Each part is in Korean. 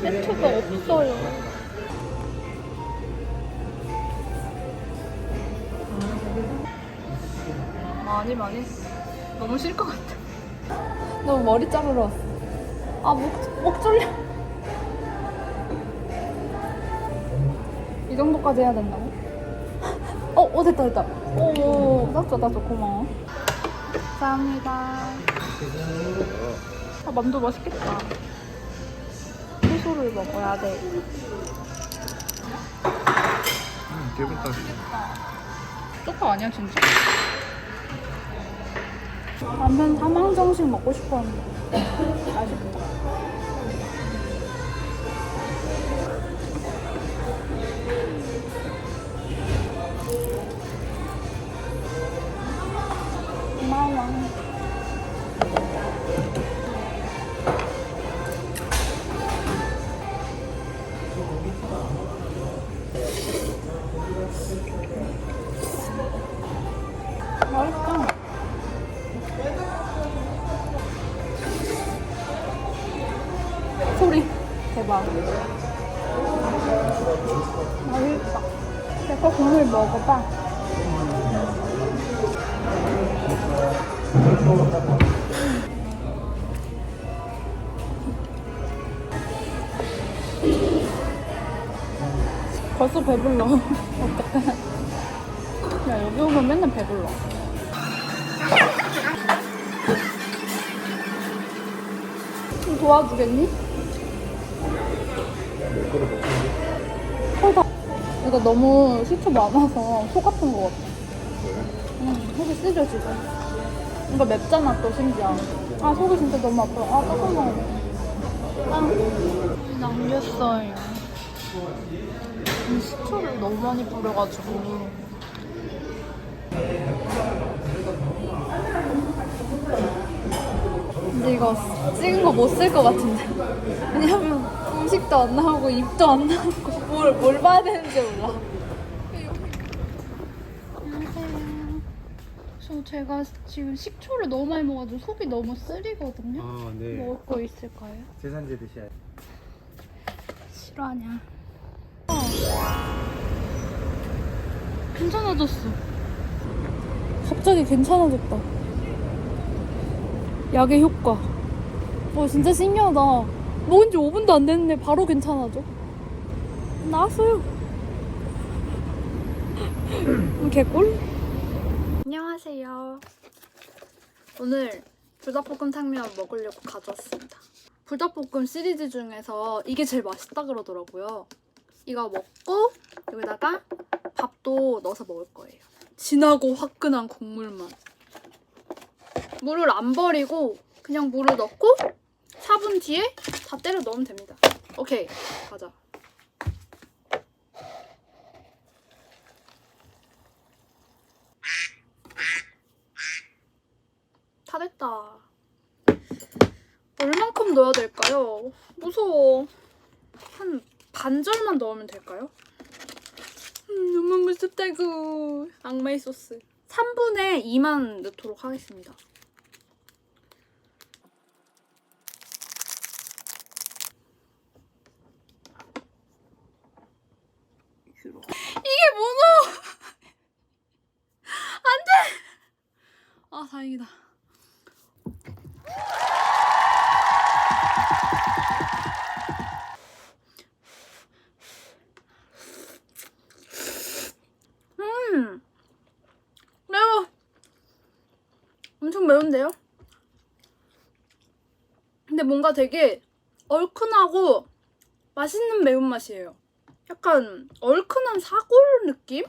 세트가 없어요. 많이 많이 너무 싫을 것 같아. 너무 머리 자르러 왔어. 아, 목, 목 졸려. 이 정도까지 해야 된다고? 어, 어, 됐다, 됐다. 오, 땄어, 땄어. 고마워. 감사합니다. 아, 만두 맛있겠다. 채소를 먹어야 돼. 기분 탓. 쪽파 아니야, 진짜? 라면 삼항정식 먹고 싶었는데. 맛있다. 국물 먹어봐. 벌써 배불러. 어떡해. 야, 여기 오면 맨날 배불러. 좀 도와주겠니? 이거 너무 식초 많아서 속 아픈 것 같아. 응, 속이 쓰죠, 지금. 이거 맵잖아, 또 심지어. 아, 속이 진짜 너무 아파. 아, 잠깐만. 아, 남겼어요. 이 식초를 너무 많이 뿌려가지고. 근데 이거 찍은 거 못 쓸 것 같은데. 왜냐면 음식도 안 나오고 입도 안 나오고 뭘, 뭘 봐야 되는지 몰라. 안녕하세요. 저 제가 지금 식초를 너무 많이 먹어가지고 속이 너무 쓰리거든요. 아, 네. 먹을 거 있을까요? 세산제 드셔야 돼. 실화냐? 어. 괜찮아졌어. 갑자기 괜찮아졌다. 약의 효과. 와 진짜 신기하다. 먹은 지 5분도 안 됐는데 바로 괜찮아져. 나왔어요. 음, 개꿀? 안녕하세요. 오늘 불닭볶음 탕면 먹으려고 가져왔습니다. 불닭볶음 시리즈 중에서 이게 제일 맛있다 그러더라고요. 이거 먹고 여기다가 밥도 넣어서 먹을 거예요. 진하고 화끈한 국물 맛. 물을 안 버리고 그냥 물을 넣고 4분 뒤에 다 때려 넣으면 됩니다. 오케이, 가자. 다 됐다. 얼만큼 넣어야 될까요? 무서워. 한 반절만 넣으면 될까요? 음, 너무 무섭다고. 악마의 소스. 3분의 2만 넣도록 하겠습니다. 이게 문어! 안 돼! 아, 다행이다. 음, 매워. 매운데요? 근데 뭔가 되게 얼큰하고 맛있는 매운맛이에요. 약간 얼큰한 사골 느낌?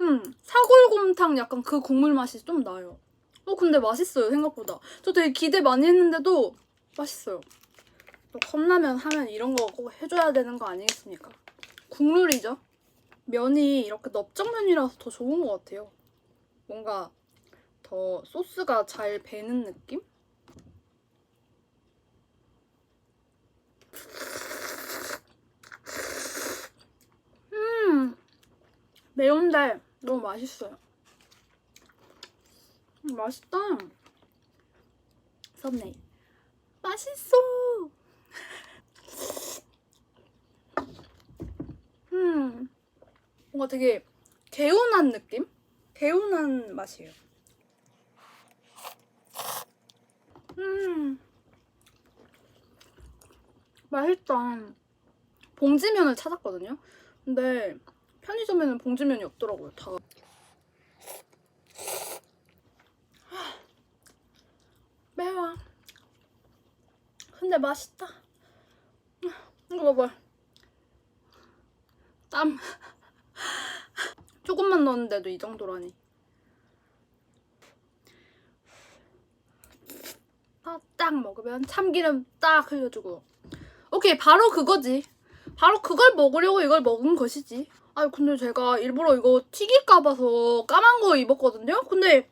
음, 사골곰탕 약간 그 국물 맛이 좀 나요. 어, 근데 맛있어요, 생각보다. 저 되게 기대 많이 했는데도 맛있어요. 또 컵라면 하면 이런 거 꼭 해줘야 되는 거 아니겠습니까? 국룰이죠. 면이 이렇게 넓적면이라서 더 좋은 것 같아요. 뭔가 더 소스가 잘 배는 느낌? 음 매운데 너무 맛있어요. 맛있다. 썸네일. 맛있어. 음 뭔가 되게 개운한 느낌? 개운한 맛이에요. 음, 맛있다. 봉지면을 찾았거든요. 근데 편의점에는 봉지면이 없더라고요. 다. 매워. 근데 맛있다. 이거 봐봐. 땀. 조금만 넣었는데도 이 정도라니. 아, 딱 먹으면 참기름 딱 흘려주고. 오케이, 바로 그거지. 바로 그걸 먹으려고 이걸 먹은 것이지. 아니, 근데 제가 일부러 이거 튀길까 봐서 까만 거 입었거든요? 근데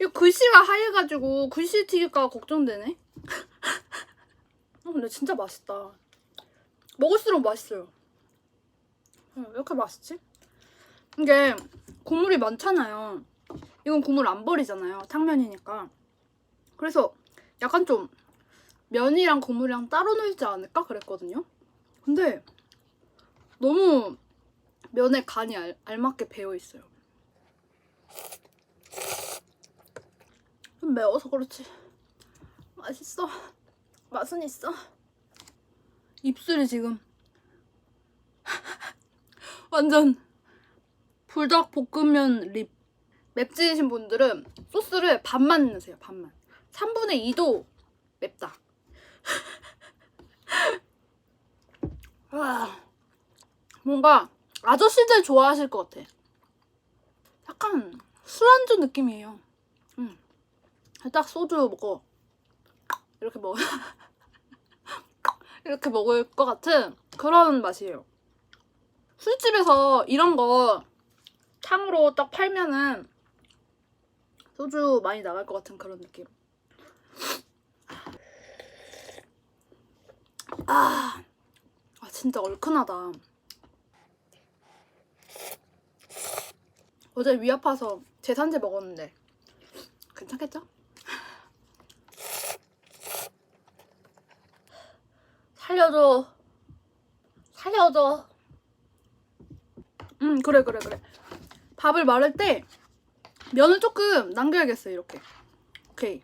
이 글씨가 하얘가지고 글씨 튀길까 걱정되네. 어, 근데 진짜 맛있다. 먹을수록 맛있어요. 어, 왜 이렇게 맛있지? 이게 국물이 많잖아요. 이건 국물 안 버리잖아요. 탕면이니까. 그래서 약간 좀 면이랑 국물이랑 따로 놀지 않을까 그랬거든요. 근데 너무 면에 간이 알, 알맞게 배어 있어요. 좀 매워서 그렇지. 맛있어. 맛은 있어. 입술이 지금 완전 불닭 볶음면 립. 맵찔이신 분들은 소스를 반만 넣으세요. 반만. 3분의 2도 맵다. 아, 뭔가 아저씨들 좋아하실 것 같아. 약간 술안주 느낌이에요. 음. 딱 소주 먹어. 이렇게 먹어. 이렇게 먹을 것 같은 그런 맛이에요. 술집에서 이런 거 탕으로 딱 팔면은 소주 많이 나갈 것 같은 그런 느낌. 아, 아 진짜 얼큰하다. 어제 위 아파서 제산제 먹었는데 괜찮겠죠? 살려줘. 살려줘. 음, 그래, 그래, 그래. 밥을 말을 때 면을 조금 남겨야겠어요, 이렇게. 오케이.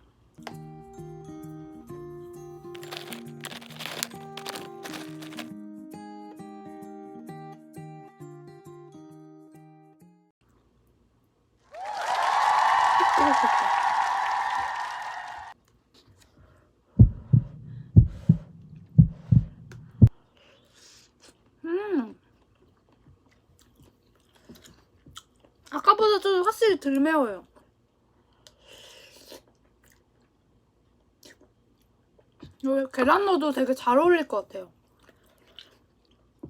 음. 아까보다 좀 확실히 덜 매워요. 여기 계란 넣어도 되게 잘 어울릴 것 같아요.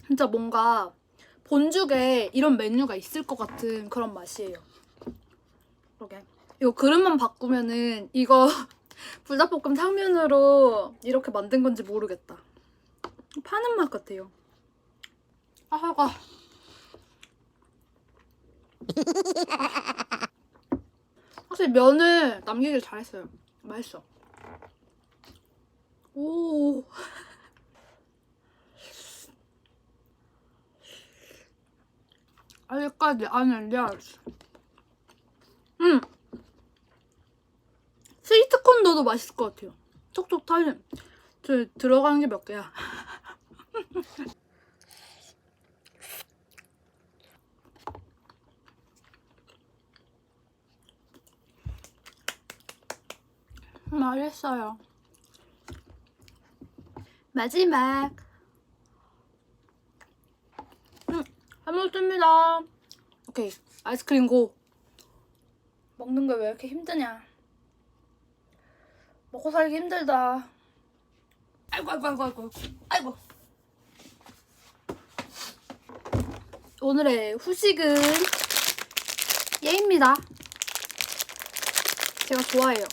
진짜 뭔가 본죽에 이런 메뉴가 있을 것 같은 그런 맛이에요. 그러게. 이거 그릇만 바꾸면은 이거 불닭볶음 탕면으로 이렇게 만든 건지 모르겠다. 파는 맛 같아요. 아, 사과. 확실히 면을 남기길 잘했어요. 맛있어. 오. 아직까지 안을 내알았어. 음. 스위트콘 넣어도 맛있을 것 같아요. 촉촉 타는. 저 들어가는 게몇 개야. 맛있어요. 마지막. 음, 잘 먹습니다. 오케이, 아이스크림 고. 먹는 거왜 이렇게 힘드냐? 먹고 살기 힘들다. 아이고 아이고 아이고 아이고 아이고. 오늘의 후식은 얘입니다. 제가 좋아해요.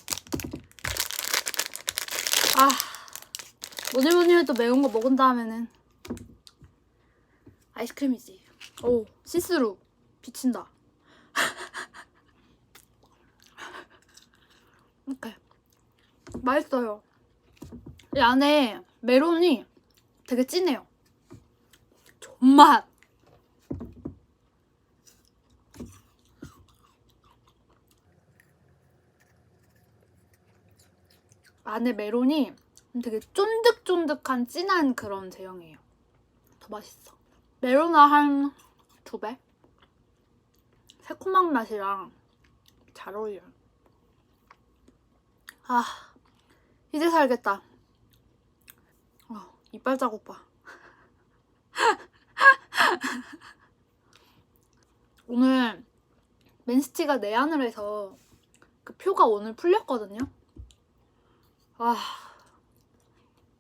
아, 뭐니 뭐니 해도 매운 거 먹은 다음에는 아이스크림이지. 오, 시스루. 비친다. 이렇게 맛있어요. 이 안에 메론이 되게 진해요. 존맛. 안에 메론이 되게 쫀득쫀득한 진한 그런 제형이에요. 더 맛있어. 메론아 한 두 배? 새콤한 맛이랑 잘 어울려요. 아, 이제 살겠다. 어, 이빨 자국 봐. 오늘 맨시티가 내한을 해서 그 표가 오늘 풀렸거든요. 아,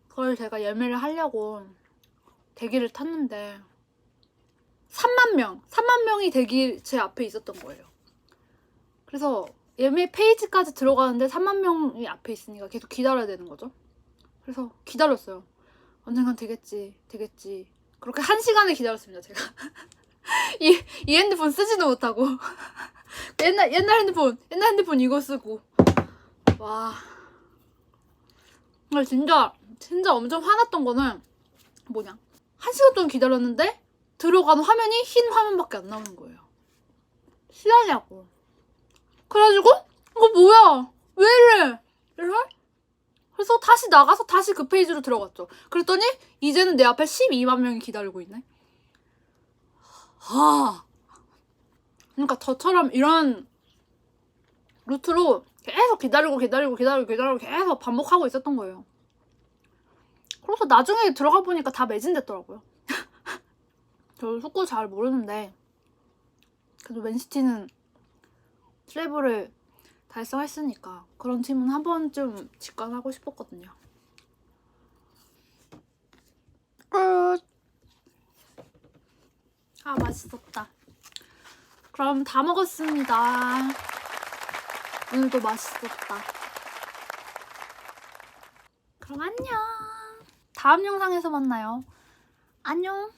그걸 제가 예매를 하려고 대기를 탔는데 3만 명, 3만 명이 대기 제 앞에 있었던 거예요. 그래서 예매 페이지까지 들어가는데 3만 명이 앞에 있으니까 계속 기다려야 되는 거죠. 그래서 기다렸어요. 언젠간 되겠지, 되겠지. 그렇게 한 시간을 기다렸습니다, 제가. 이, 이 핸드폰 쓰지도 못하고. 옛날, 옛날 핸드폰, 옛날 핸드폰 이거 쓰고. 와. 근데 진짜, 진짜 엄청 화났던 거는 뭐냐. 한 시간 동안 기다렸는데 들어간 화면이 흰 화면밖에 안 나오는 거예요. 실화냐고. 그래가지고 이거 뭐야? 왜 이래? 이래? 그래서 다시 나가서 다시 그 페이지로 들어갔죠. 그랬더니 이제는 내 앞에 12만 명이 기다리고 있네. 하. 그러니까 저처럼 이런 루트로 계속 기다리고 기다리고 기다리고 기다리고 계속 반복하고 있었던 거예요. 그래서 나중에 들어가 보니까 다 매진됐더라고요. 저 축구 잘 모르는데 그래도 맨시티는 트래블을 달성했으니까 그런 팀은 한 번쯤 직관하고 싶었거든요. 끝. 아 맛있었다. 그럼 다 먹었습니다. 오늘도 맛있었다. 그럼 안녕. 다음 영상에서 만나요. 안녕.